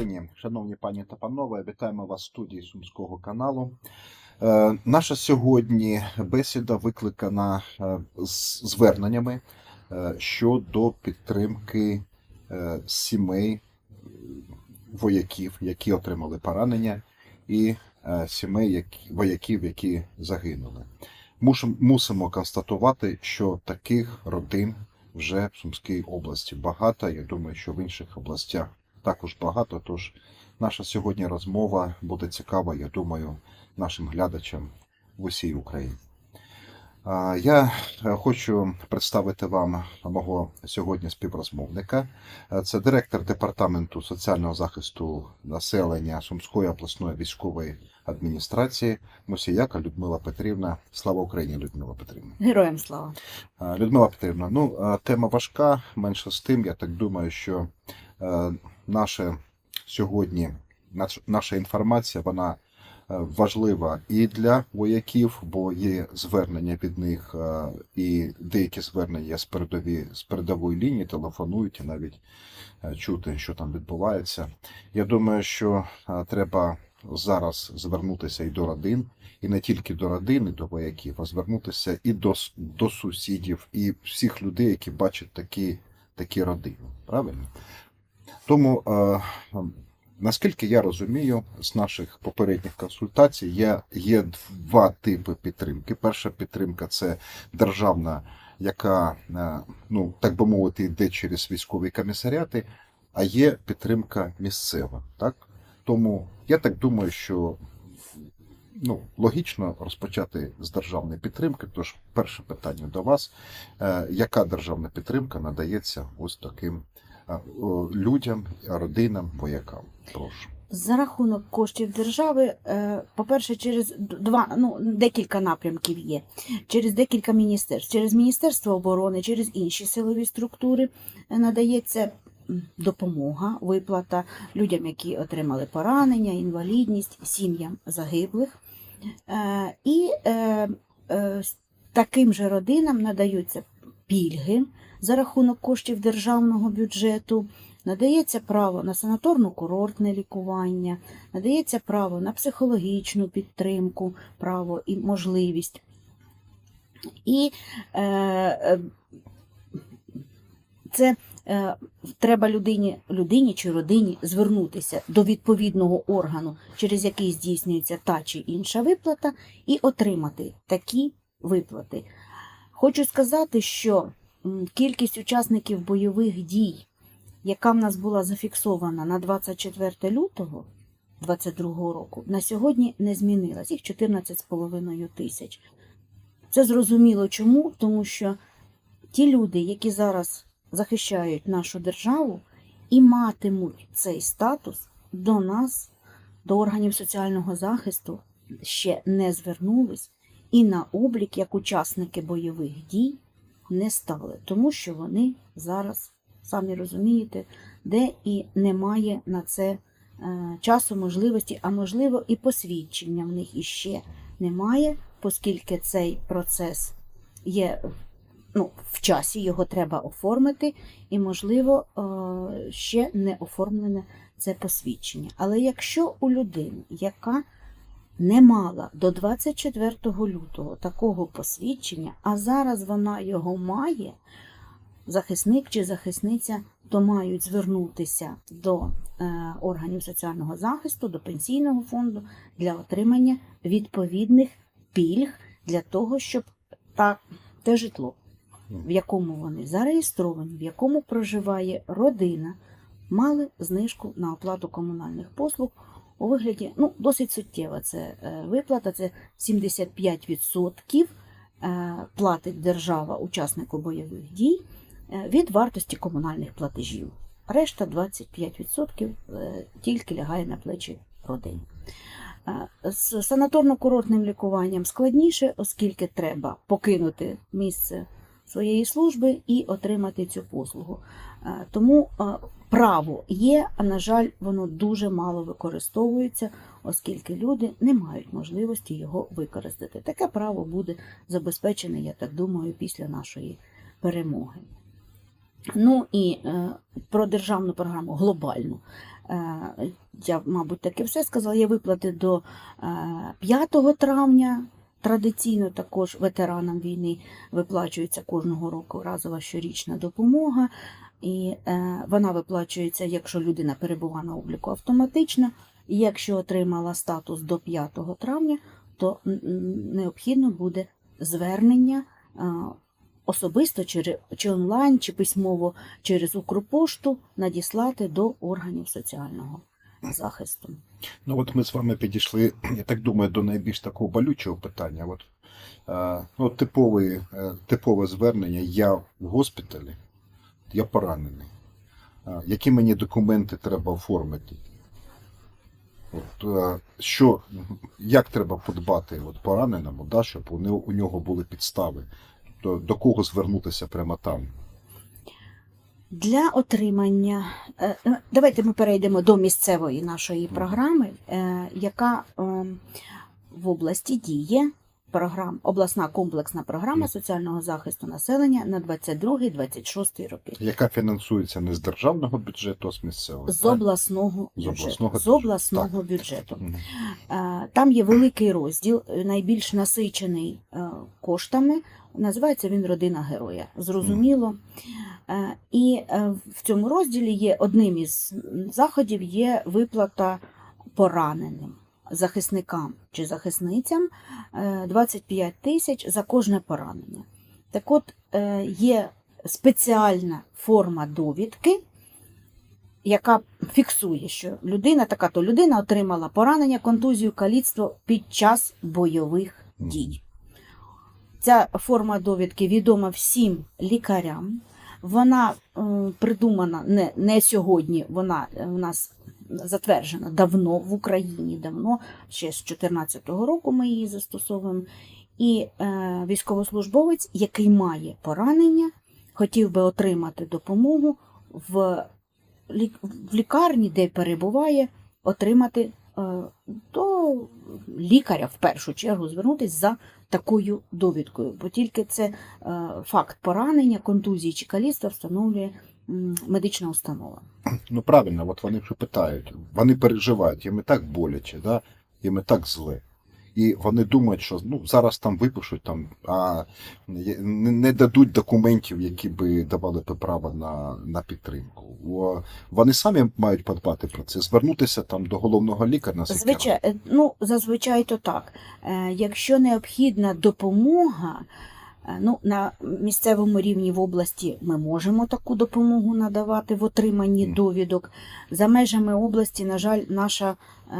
Україні, шановні пані та панове, вітаємо вас в студії Сумського каналу. Е, Наша сьогодні бесіда викликана е, з зверненнями е, щодо підтримки е, сімей е, вояків, які отримали поранення, і е, сімей які, вояків, які загинули. Мушим- Мусимо констатувати, що таких родин вже в Сумській області багато. Я думаю, що в інших областях також багато. Тож наша сьогодні розмова буде цікава, я думаю, нашим глядачам в усій Україні. Я е, хочу представити вам мого сьогодні співрозмовника. Е, Це директор департаменту соціального захисту населення Сумської обласної військової адміністрації Мусіяка Людмила Петрівна. Слава Україні, Людмила Петрівна. Героям слава. Людмила Петрівна, ну е, тема важка. Менше з тим, я так думаю, що наше сьогодні, наша інформація, вона е, важлива і для вояків, бо є звернення від них, е, і деякі звернення з передові з передової лінії телефонують і навіть е, чути, що там відбувається. Я думаю, що треба зараз звернутися і до родин, і не тільки до родин, і до вояків, а звернутися і до, до сусідів, і всіх людей, які бачать такі, такі родини. Правильно? Тому, е, наскільки я розумію, з наших попередніх консультацій є, є два типи підтримки. Перша підтримка це державна, яка, е, ну, так би мовити, йде через військові комісаріати, а є підтримка місцева. Так? Тому я так думаю, що ну, логічно розпочати з державної підтримки. Тож, перше питання до вас: Е, яка державна підтримка надається ось таким людям, родинам, воякам? Прошу. За рахунок коштів держави, е, по-перше, через два, ну, декілька напрямків є. Через декілька міністерств. Через Міністерство оборони, через інші силові структури е, надається допомога, виплата людям, які отримали поранення, інвалідність, сім'ям загиблих. Е, І е, е, таким же родинам надаються пільги за рахунок коштів державного бюджету. Надається право на санаторно-курортне лікування, надається право на психологічну підтримку, право і можливість. І е, е, це е, треба людині, людині чи родині звернутися до відповідного органу, через який здійснюється та чи інша виплата, і отримати такі виплати. Хочу сказати, що кількість учасників бойових дій яка в нас була зафіксована на 24 лютого 2022 року, на сьогодні не змінилась. Їх 14,5 тисяч. Це зрозуміло чому? Тому що ті люди, які зараз захищають нашу державу і матимуть цей статус до нас, до органів соціального захисту, ще не звернулись і на облік як учасники бойових дій не стали, тому що вони зараз самі розумієте, де і немає на це е, часу, можливості, а можливо і посвідчення в них іще немає, оскільки цей процес є ну, в часі, його треба оформити, і, можливо, е, ще не оформлене це посвідчення. Але якщо у людини, яка не мала до 24 лютого такого посвідчення, а зараз вона його має, захисник чи захисниця, то мають звернутися до е, органів соціального захисту, до пенсійного фонду для отримання відповідних пільг для того, щоб та, те житло, в якому вони зареєстровані, в якому проживає родина, мали знижку на оплату комунальних послуг у вигляді ну, досить суттєва це е, виплата, це 75% е, платить держава учаснику бойових дій е, від вартості комунальних платежів. Решта 25% е, тільки лягає на плечі родин. З санаторно-курортним лікуванням складніше, оскільки треба покинути місце своєї служби і отримати цю послугу. Тому право є, а на жаль, воно дуже мало використовується, оскільки люди не мають можливості його використати. Таке право буде забезпечене, я так думаю, після нашої перемоги. Ну і е, про державну програму глобальну. Е, я, мабуть, таки все сказала. Є виплати до е, 5 травня. Традиційно також ветеранам війни виплачується кожного року разова щорічна допомога, і е, вона виплачується, якщо людина перебуває на обліку автоматично. І якщо отримала статус до 5 травня, то необхідно буде звернення е, особисто чи, чи онлайн, чи письмово через Укрпошту надіслати до органів соціального захисту. Ну от ми з вами підійшли, я так думаю, до найбільш такого болючого питання. От, е, ну, типове, е, типове звернення, я в госпіталі, я поранений. Які мені документи треба оформити? От, що, як треба подбати от, пораненому, да, щоб у нього, у нього були підстави? До, до кого звернутися прямо там? Для отримання, е, е, давайте ми перейдемо до місцевої нашої програми, е, яка е, в області діє. Програм, обласна комплексна програма соціального захисту населення на 22-26 роки. Яка фінансується не з державного бюджету, а з місцевого? З обласного З бюджету. обласного З обласного бюджету. Е, Там є великий розділ, е, найбільш насичений е, коштами. Називається він Родина героя. Зрозуміло. І в цьому розділі є одним із заходів є виплата пораненим захисникам чи захисницям е, 25 тисяч за кожне поранення. Так от е, є спеціальна форма довідки, яка фіксує, що людина, така то людина отримала поранення, контузію, каліцтво під час бойових дій. Ця форма довідки відома всім лікарям. Вона е, придумана не, не сьогодні, вона е, у нас затверджена давно в Україні, давно, ще з 2014 року ми її застосовуємо. І е, військовослужбовець, який має поранення, хотів би отримати допомогу в, лік- в лікарні, де перебуває, отримати до лікаря в першу чергу звернутися за такою довідкою, бо тільки це е, факт поранення, контузії чи каліцтва встановлює медична установа. Ну правильно, от вони вже питають, вони переживають, їм і так боляче, да? їм і так зле. І вони думають, що ну, зараз там випишуть, там, а не, не дадуть документів, які би давали би право на, на підтримку. Вони самі мають подбати про це, звернутися там до головного лікаря на Звичай, ну, зазвичай то так. Е, Якщо необхідна допомога, ну, на місцевому рівні в області ми можемо таку допомогу надавати в отриманні довідок. За межами області, на жаль, наша е,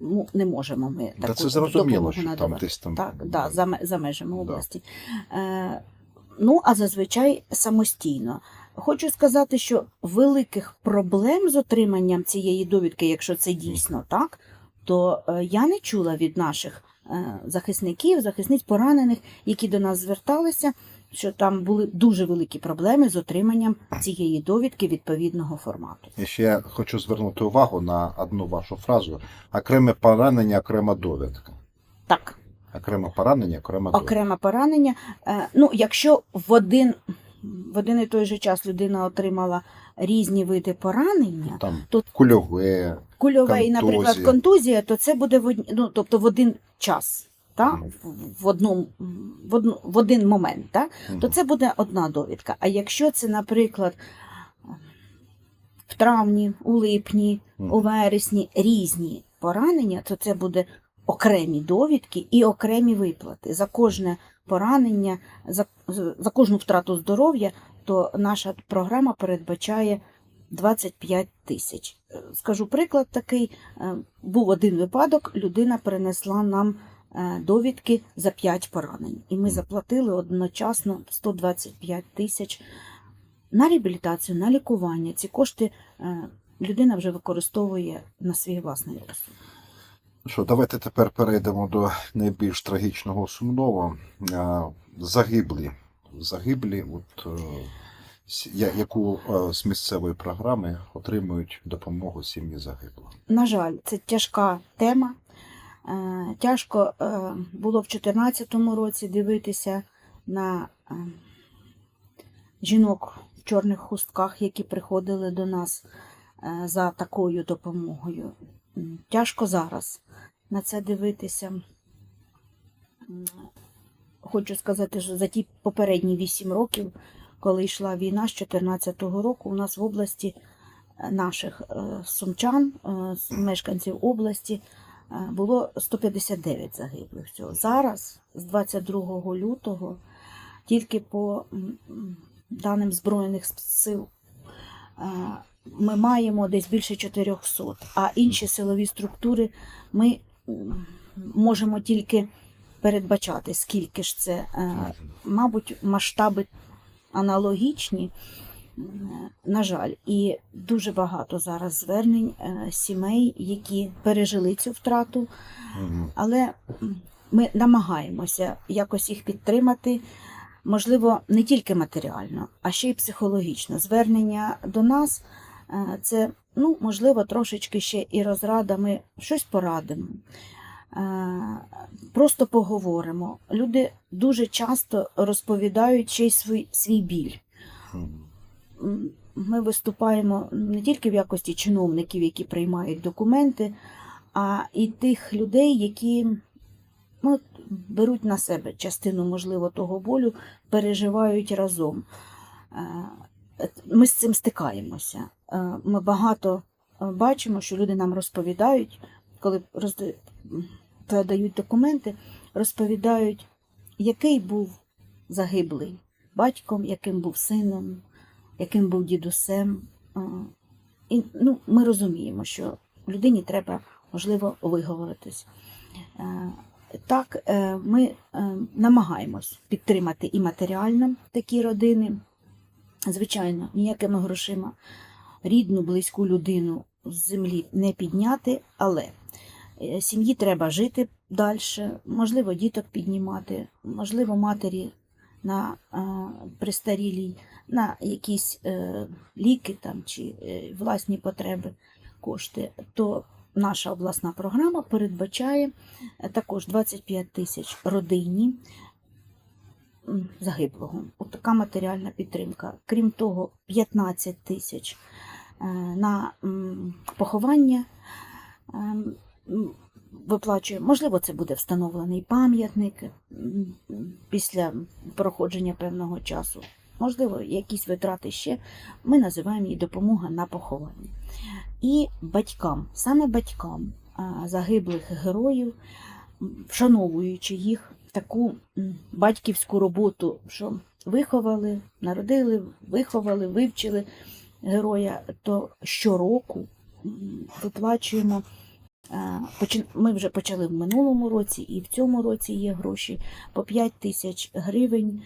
ну, не можемо ми Та таку це зрозуміло, допомогу що там десь там. Так, да, за, за межами Да. області. Е, ну, а зазвичай самостійно. Хочу сказати, що великих проблем з отриманням цієї довідки, якщо це дійсно так, то е, я не чула від наших е, захисників, захисниць поранених, які до нас зверталися, що там були дуже великі проблеми з отриманням цієї довідки відповідного формату. І ще хочу звернути увагу на одну вашу фразу: окреме поранення, окрема довідка. Так, Окреме поранення, окрема довідка. окреме поранення. Е, Ну, якщо в один, в один і той же час людина отримала різні види поранення, Там Тут- кульове, кульова і, наприклад, Контузія. контузія, то це буде в од... ну, тобто в один час, та? Мгм. в, одному, в, одну, в один момент, та? то це буде одна довідка. А якщо це, наприклад, в травні, у липні, у вересні різні поранення, то це буде окремі довідки і окремі виплати. За кожне поранення, за, за кожну втрату здоров'я, то наша програма передбачає 25 тисяч. Е, Скажу приклад такий: Е, був один випадок, людина принесла нам е, довідки за 5 поранень, і ми заплатили одночасно 125 тисяч на реабілітацію, на лікування. Ці кошти людина вже використовує на свій власний розсуд. Що, давайте тепер перейдемо до найбільш трагічного сумного. Загиблі. Загиблі, от, е, яку е, з місцевої програми отримують допомогу сім'ї загиблих. На жаль, це тяжка тема. Е, Тяжко було в 2014 році дивитися на жінок в чорних хустках, які приходили до нас за такою допомогою. Тяжко зараз на це дивитися. Хочу сказати, що за ті попередні вісім років, коли йшла війна з 2014 року, у нас в області е, наших е, сумчан, е, мешканців області, було 159 загиблих. Зараз, з 22 лютого, тільки по даним Збройних сил ми маємо десь більше 400, а інші силові структури ми можемо тільки передбачати, скільки ж це. Е, Мабуть, масштаби аналогічні, на жаль, і дуже багато зараз звернень е, сімей, які пережили цю втрату, але ми намагаємося якось їх підтримати. Можливо, не тільки матеріально, а ще й психологічно. Звернення до нас е, це, ну, можливо, трошечки ще і розрада. Ми щось порадимо, е, просто поговоримо. Люди дуже часто розповідають ще свій, свій біль. Ми виступаємо не тільки в якості чиновників, які приймають документи, а і тих людей, які ну, беруть на себе частину, можливо, того болю, переживають разом. Е, Ми з цим стикаємося. Е, Ми багато е, бачимо, що люди нам розповідають, коли розда- м, передають документи, розповідають, який був загиблий батьком, яким був сином, яким був дідусем. І ну, ми розуміємо, що людині треба, можливо, виговоритись. Е, Так, е, ми е, намагаємось підтримати і матеріально такі родини. Звичайно, ніякими грошима рідну, близьку людину з землі не підняти, але е, сім'ї треба жити далі, можливо, діток піднімати, можливо, матері на престарілій, на якісь е, ліки там, чи е, власні потреби кошти, то наша обласна програма передбачає також 25 тисяч родині загиблого. От така матеріальна підтримка. Крім того, 15 тисяч на поховання. Ем, Виплачує, можливо, це буде встановлений пам'ятник після проходження певного часу. Можливо, якісь витрати ще. Ми називаємо її допомога на поховання. І батькам, саме батькам загиблих героїв, вшановуючи їх таку батьківську роботу, що виховали, народили, виховали, вивчили героя, то щороку виплачуємо. е, Ми вже почали в минулому році, і в цьому році є гроші по 5 тисяч гривень.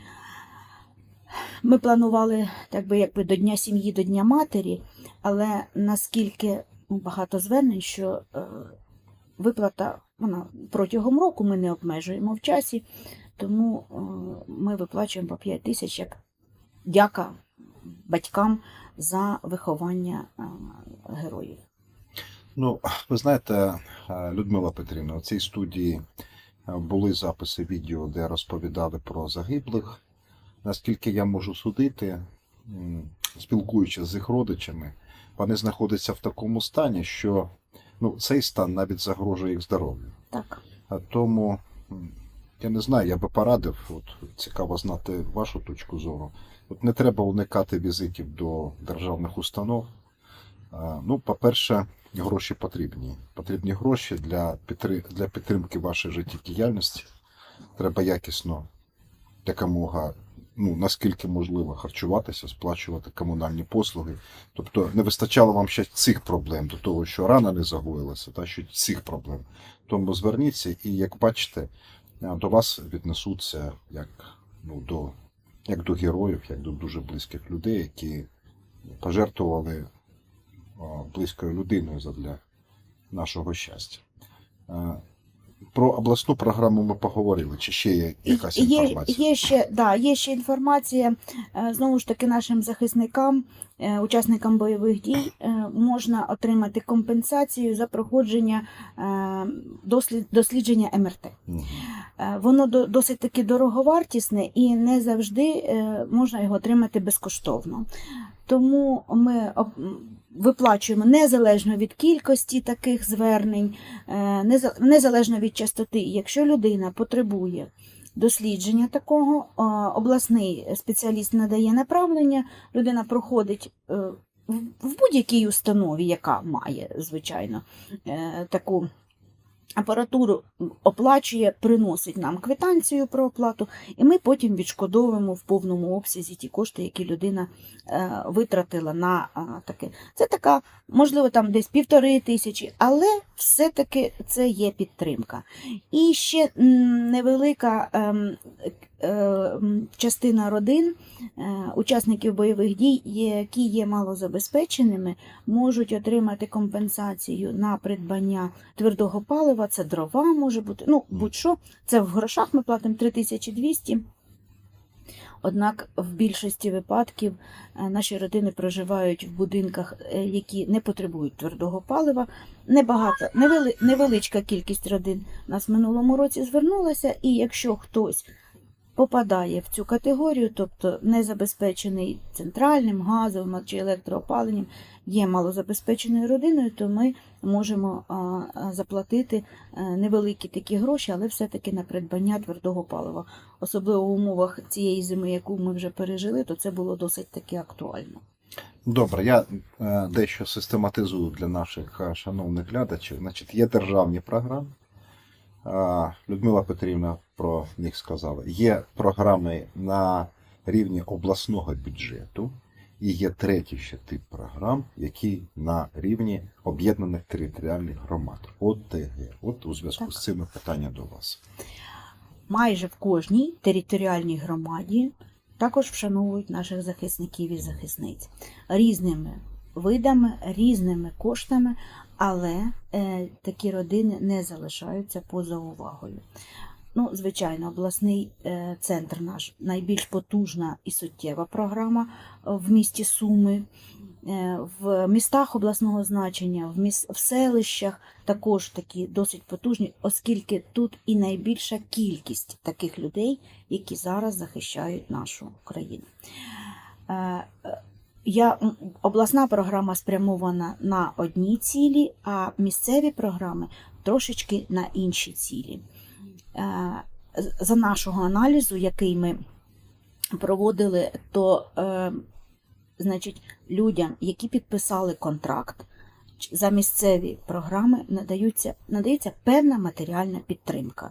Ми планували так би, якби до Дня сім'ї, до Дня матері, але наскільки ну, багато звернень, що е, виплата вона протягом року ми не обмежуємо в часі, тому е, ми виплачуємо по 5 тисяч як дяка батькам за виховання е, героїв. Ну, ви знаєте, е, Людмила Петрівна, у цій студії е, були записи відео, де розповідали про загиблих. Наскільки я можу судити, спілкуючись з їх родичами, вони знаходяться в такому стані, що ну, цей стан навіть загрожує їх здоров'ю. Так. Тому, я не знаю, я би порадив, от цікаво знати вашу точку зору. От не треба уникати візитів до державних установ. Ну, по-перше, гроші потрібні. Потрібні гроші для, для підтримки вашої життєдіяльності. Треба якісно, якомога, ну, наскільки можливо, харчуватися, сплачувати комунальні послуги. Тобто не вистачало вам ще цих проблем до того, що рана не загоїлася, та що цих проблем. Тому зверніться, і як бачите, до вас віднесуться як, ну, до, як до героїв, як до дуже близьких людей, які пожертвували близькою людиною задля нашого щастя. Про обласну програму ми поговорили, чи ще є якась інформація? є, ще, да, є ще інформація, е, знову ж таки, нашим захисникам, е, учасникам бойових дій е, можна отримати компенсацію за проходження дослід, дослідження МРТ. Е, Воно до- досить таки дороговартісне і не завжди можна його отримати безкоштовно. Тому ми виплачуємо незалежно від кількості таких звернень, е, неза- незалежно від частоти. Якщо людина потребує дослідження такого, е, обласний спеціаліст надає направлення, людина проходить е, в будь-якій установі, яка має, звичайно, таку апаратуру оплачує, приносить нам квитанцію про оплату, і ми потім відшкодовуємо в повному обсязі ті кошти, які людина е, витратила на таке. Це така, можливо, там десь півтори тисячі, але все-таки це є підтримка. І ще невелика ем, е, частина родин, е, учасників бойових дій, які є малозабезпеченими, можуть отримати компенсацію на придбання твердого палива, це дрова може бути, ну будь-що, це в грошах ми платимо 3200. Однак в більшості випадків е, наші родини проживають в будинках, е, які не потребують твердого палива. Небагато, невели, невеличка кількість родин нас в минулому році звернулася, і якщо хтось попадає в цю категорію, тобто не забезпечений центральним, газовим чи електроопаленням, є малозабезпеченою родиною, то ми можемо заплатити е, невеликі такі гроші, але все-таки на придбання твердого палива. Особливо в умовах цієї зими, яку ми вже пережили, то це було досить таки актуально. Добре, я е, дещо систематизую для наших е, шановних глядачів. Значить, є державні програми. Людмила Петрівна про них сказала. Є програми на рівні обласного бюджету, і є третій ще тип програм, які на рівні об'єднаних територіальних громад ОТГ. От у зв'язку з цим питання до вас. Майже в кожній територіальній громаді також вшановують наших захисників і захисниць різними видами, різними коштами, але е, такі родини не залишаються поза увагою. Ну, звичайно, обласний е, центр наш найбільш потужна і суттєва програма е, в місті Суми. Е, В містах обласного значення, в, міс... в селищах також такі досить потужні, оскільки тут і найбільша кількість таких людей, які зараз захищають нашу країну. Е, Я, обласна програма спрямована на одні цілі, а місцеві програми трошечки на інші цілі. Е, За нашого аналізу, який ми проводили, то е, значить, людям, які підписали контракт, за місцеві програми надаються, надається певна матеріальна підтримка.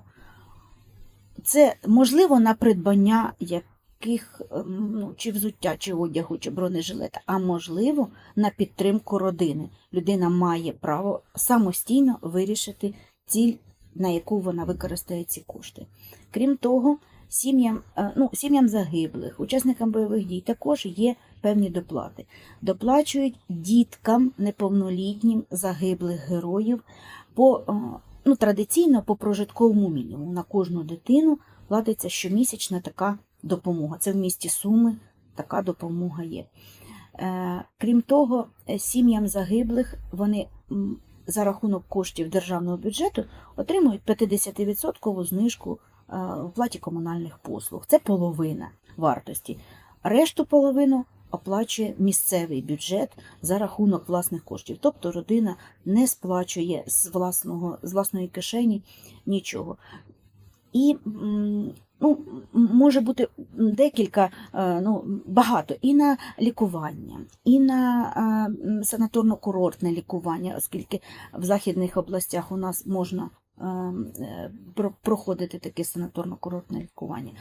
Це можливо на придбання яких ем, ну, чи взуття, чи одягу, чи бронежилета, а можливо на підтримку родини. Людина має право самостійно вирішити ціль, на яку вона використає ці кошти. Крім того, сім'ям, е, ну, сім'ям загиблих, учасникам бойових дій також є певні доплати. Доплачують діткам неповнолітнім загиблих героїв по е, ну, традиційно по прожитковому мінімуму. На кожну дитину платиться щомісячна така допомога. Це в місті Суми така допомога є. Е, Крім того, е, сім'ям загиблих вони за рахунок коштів державного бюджету отримують 50% знижку е, в платі комунальних послуг. Це половина вартості. Решту половину оплачує місцевий бюджет за рахунок власних коштів. Тобто родина не сплачує з, власного, з власної кишені нічого. І ну, може бути декілька, е, ну, багато. І на лікування, і на е, санаторно-курортне лікування, оскільки в західних областях у нас можна е, про- проходити таке санаторно-курортне лікування.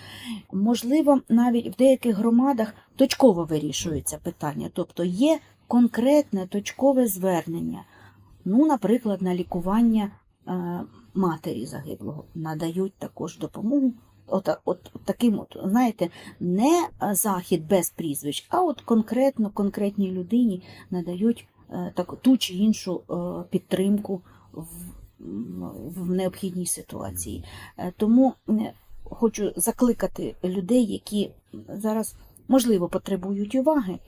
Можливо, навіть в деяких громадах точково вирішується питання, тобто є конкретне точкове звернення, ну, наприклад, на лікування матері загиблого надають також допомогу. От, от таким, от, знаєте, не захід без прізвищ, а от конкретно конкретній людині надають е, так, ту чи іншу е, підтримку в, в необхідній ситуації. Е, Тому е, хочу закликати людей, які зараз можливо потребують уваги.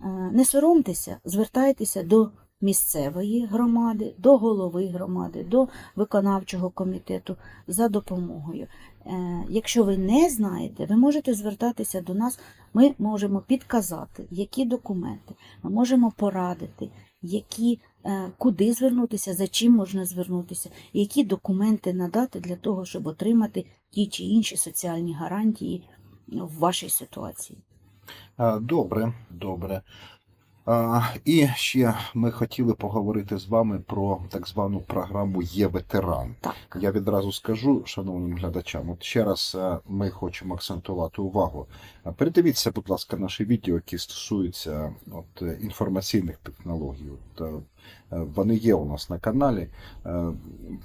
Е, Не соромтеся, звертайтеся до місцевої громади, до голови громади, до виконавчого комітету за допомогою. Е, Якщо ви не знаєте, ви можете звертатися до нас. Ми можемо підказати, які документи, ми можемо порадити, які, е, куди звернутися, за чим можна звернутися, які документи надати для того, щоб отримати ті чи інші соціальні гарантії в вашій ситуації. Добре, добре. І ще ми хотіли поговорити з вами про так звану програму Є ветеран. Так. Я відразу скажу, шановним глядачам, от ще раз е, ми хочемо акцентувати увагу. Передивіться, будь ласка, наші відео, які стосуються от, інформаційних технологій. От, е, вони є у нас на каналі. Е,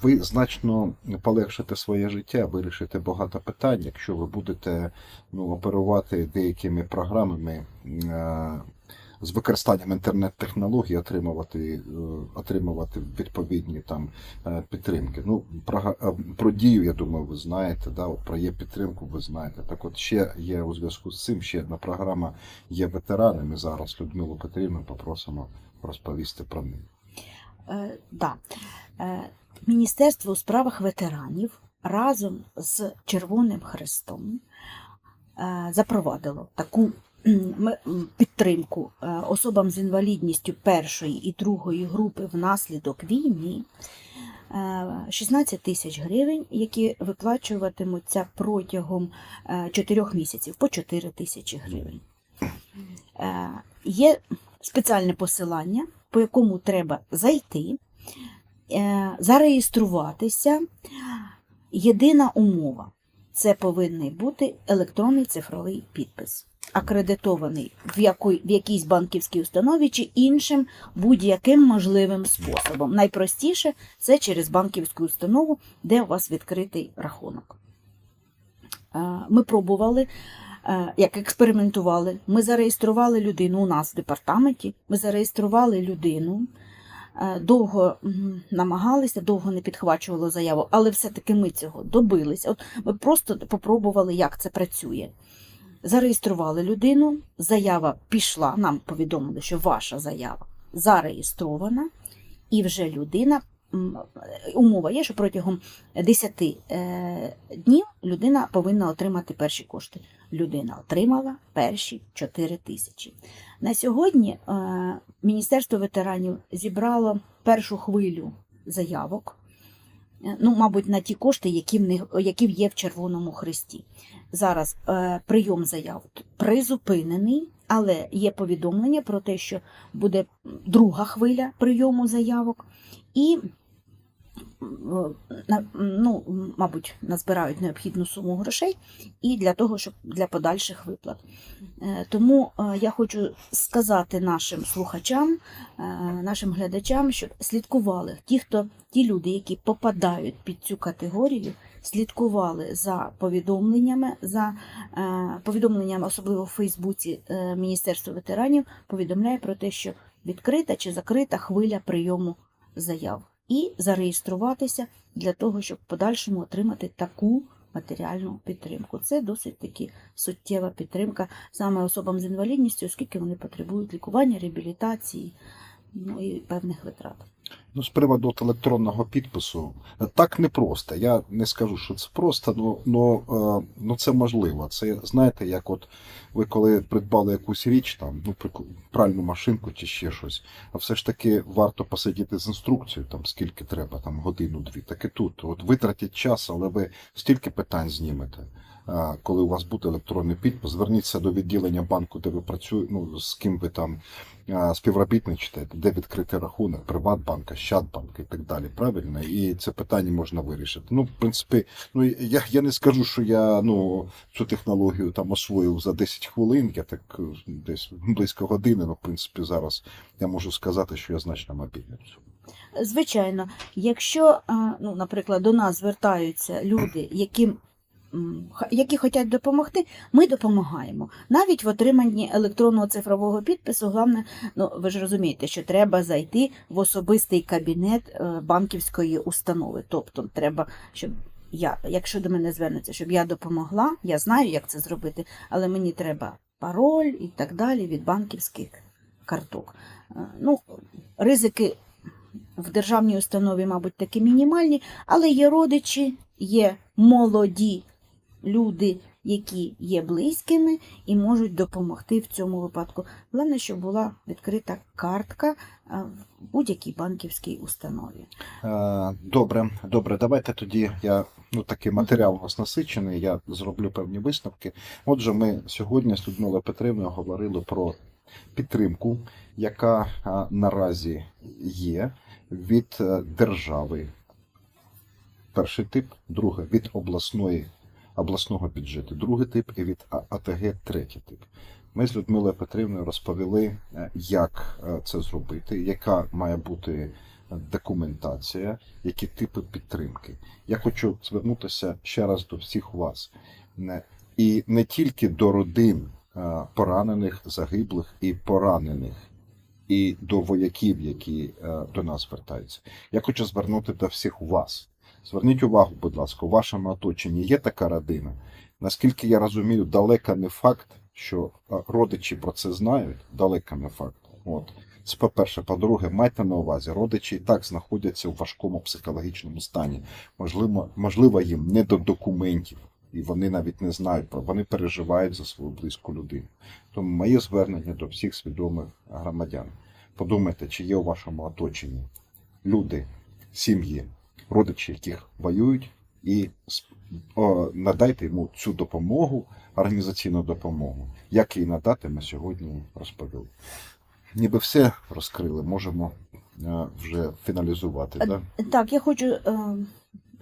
Ви значно полегшите своє життя, вирішите багато питань, якщо ви будете ну, оперувати деякими програмами. З використанням інтернет-технологій отримувати, е, отримувати відповідні там е, підтримки. Ну, про, е, про дію, я думаю, ви знаєте, да, от про є підтримку, ви знаєте. Так от ще є у зв'язку з цим ще одна програма є ветерани. Ми зараз Людмилу Петрівну попросимо розповісти про неї. Е, да. Е, Міністерство у справах ветеранів разом з Червоним Хрестом запровадило таку підтримку е, особам з інвалідністю першої і другої групи внаслідок війни. Е, 16 тисяч гривень, які виплачуватимуться протягом 4 місяців по 4 тисячі гривень. Е, Є спеціальне посилання, по якому треба зайти, е, зареєструватися. Єдина умова це повинен бути електронний цифровий підпис, акредитований в, якої, в якійсь банківській установі чи іншим будь-яким можливим способом. Найпростіше це через банківську установу, де у вас відкритий рахунок. Е, Ми пробували е, як експериментували. Ми зареєстрували людину у нас в департаменті. Ми зареєстрували людину, е, довго намагалися, довго не підхвачувало заяву, але все-таки ми цього добилися. От ми просто попробували, як це працює. Зареєстрували людину, заява пішла. Нам повідомили, що ваша заява зареєстрована, і вже людина. Умова є, що протягом 10 е, днів людина повинна отримати перші кошти. Людина отримала перші 4 тисячі. На сьогодні е, Міністерство ветеранів зібрало першу хвилю заявок, е, ну, мабуть, на ті кошти, які в, них, які є в Червоному Хресті. Зараз е, прийом заяв призупинений, але є повідомлення про те, що буде друга хвиля прийому заявок. І ну, мабуть, назбирають необхідну суму грошей і для того, щоб для подальших виплат. Е, Тому е, я хочу сказати нашим слухачам, нашим глядачам, щоб слідкували ті, хто ті люди, які попадають під цю категорію, слідкували за повідомленнями, за е, повідомленнями, особливо в Фейсбуці е, Міністерство ветеранів, повідомляє про те, що відкрита чи закрита хвиля прийому заяв, і зареєструватися для того, щоб в подальшому отримати таку матеріальну підтримку. Це досить таки суттєва підтримка саме особам з інвалідністю, оскільки вони потребують лікування, реабілітації ну, і певних витрат. Ну, з приводу електронного підпису, е, так непросто. Я не скажу, що це просто, е, ну це можливо. Це знаєте, як от ви коли придбали якусь річ, там, ну, пральну машинку чи ще щось, а все ж таки варто посидіти з інструкцією, там скільки треба, там годину-дві. Так і тут. От витратіть час, але ви стільки питань знімете. Коли у вас буде електронний підпис, зверніться до відділення банку, де ви працюєте, ну з ким ви там співробітничаєте, де відкрити рахунок, Приватбанка, Щадбанка і так далі. Правильно? І це питання можна вирішити. Ну, в принципі, ну я, я не скажу, що я ну цю технологію там освоїв за 10 хвилин. Я так десь близько години. Ну, в принципі, зараз я можу сказати, що я значно мобільний. Звичайно, якщо, ну, наприклад, до нас звертаються люди, яким які хочуть допомогти, ми допомагаємо. Навіть в отриманні електронного цифрового підпису, головне, ну ви ж розумієте, що треба зайти в особистий кабінет е, банківської установи. Тобто, треба, щоб я, якщо до мене звернуться, щоб я допомогла, я знаю, як це зробити, але мені треба пароль і так далі від банківських карток. Е, Ну, ризики в державній установі, мабуть, такі мінімальні, але є родичі, є молоді люди, які є близькими і можуть допомогти в цьому випадку. Головне, щоб була відкрита картка е, в будь-якій банківській установі. Е, Добре, добре, давайте тоді я ну такий матеріал у нас насичений, я зроблю певні висновки. Отже, ми сьогодні з Людмилою Петрівною говорили про підтримку, яка е, наразі є від держави. Перший тип, друге від обласної обласного бюджету, другий тип і від АТГ третій тип. Ми з Людмилою Петрівною розповіли, е, як е, це зробити, яка має бути документація, які типи підтримки. Я хочу звернутися ще раз до всіх вас. І не тільки до родин е, поранених, загиблих і поранених, і до вояків, які е, до нас звертаються. Я хочу звернути до всіх вас. Зверніть увагу, будь ласка, у вашому оточенні є така родина. Наскільки я розумію, далеко не факт, що родичі про це знають, далеко не факт. От. Це по-перше, по-друге, майте на увазі, родичі і так знаходяться у важкому психологічному стані. Можливо, можливо, їм не до документів, і вони навіть не знають про вони переживають за свою близьку людину. Тому моє звернення до всіх свідомих громадян. Подумайте, чи є у вашому оточенні люди, сім'ї, родичі, яких воюють, і о, надайте йому цю допомогу, організаційну допомогу. Як її надати, ми сьогодні розповіли. Ніби все розкрили, можемо е, вже фіналізувати. Да? Так, я хочу е,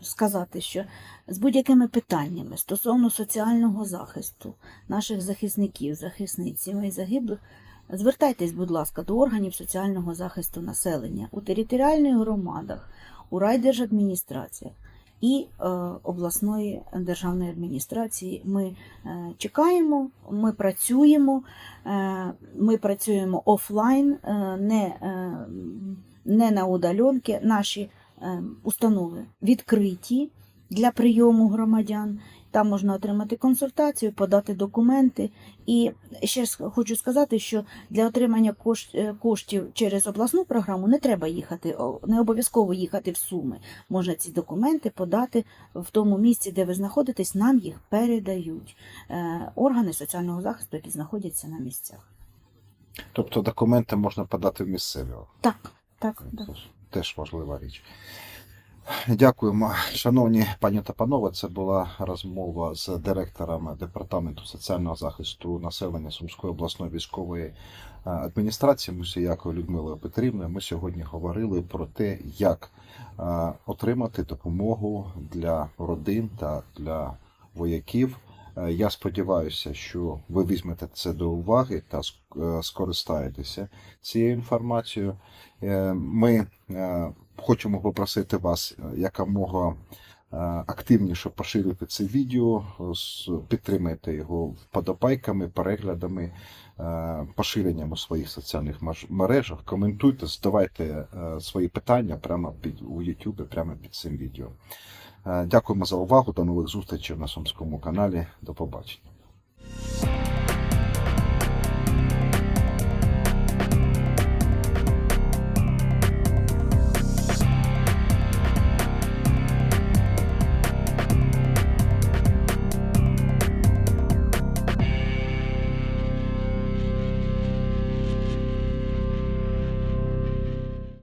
сказати, що з будь-якими питаннями стосовно соціального захисту наших захисників, захисниць, сімей загиблих, звертайтесь, будь ласка, до органів соціального захисту населення у територіальних громадах, у райдержадміністраціях і е, обласної державної адміністрації. Ми е, чекаємо, ми працюємо, е, ми працюємо офлайн, не, не на удаленки. Наші установи відкриті для прийому громадян. Там можна отримати консультацію, подати документи. І ще хочу сказати, що для отримання е, коштів через обласну програму не треба їхати, не обов'язково їхати в Суми. Можна ці документи подати в тому місці, де ви знаходитесь, нам їх передають е, органи соціального захисту, які знаходяться на місцях. Тобто документи можна подати в місцеві. Так, так, Це так. теж важлива річ. Дякуємо, шановні пані та панове. Це була розмова з директором департаменту соціального захисту населення Сумської обласної військової е, адміністрації Мусіякою Людмилою Петрівною. Ми сьогодні говорили про те, як е, отримати допомогу для родин та для вояків. Е, Я сподіваюся, що ви візьмете це до уваги та скористаєтеся цією інформацією. Ми хочемо попросити вас е, якомога е, активніше поширити це відео, підтримайте його вподобайками, переглядами, е, поширенням у своїх соціальних мережах. Коментуйте, задавайте е, свої питання прямо під у YouTube, прямо під цим відео. Е, Дякуємо за увагу. До нових зустрічей на Сумському каналі. До побачення.